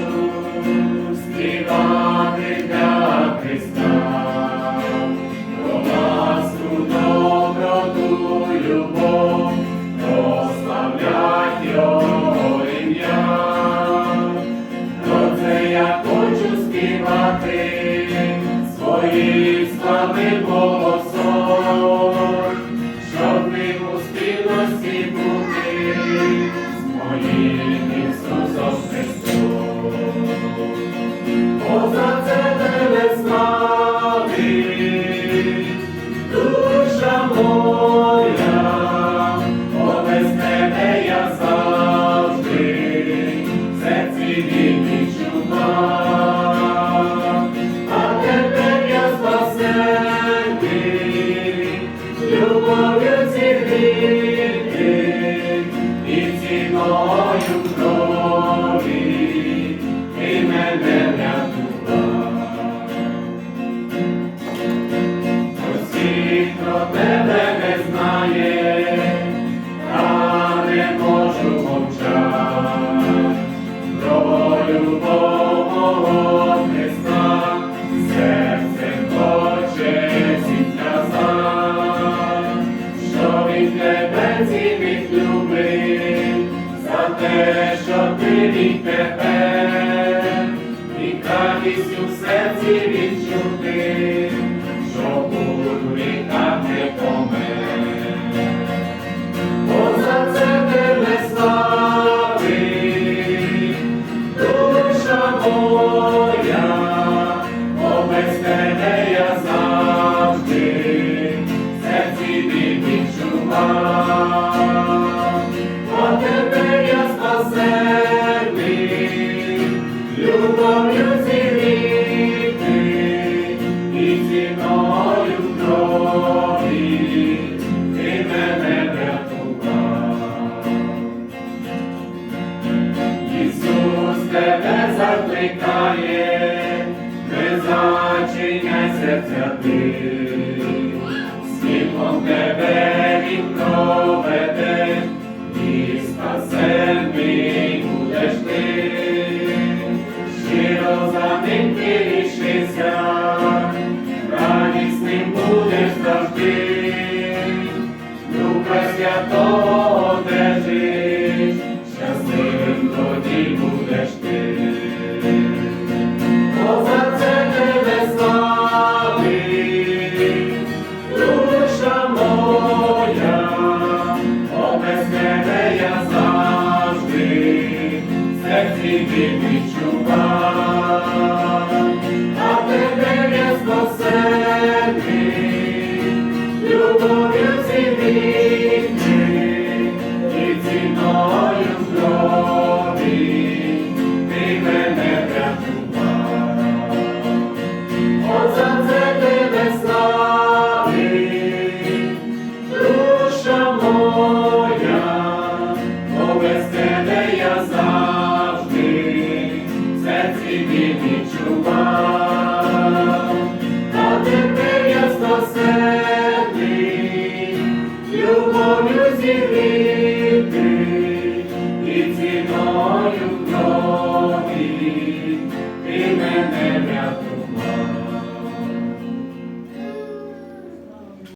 можу для Христа, про ласку, доброту, любов, прославлять його ім'я, це я. Він тебе, і радість у серці. обрікає, не зачиняй серця ти, світлом тебе він проведе, і спасений будеш ти, щиро за ним рішися, радісним будеш завжди, Духа Святого. серці ти відчував. Spirit.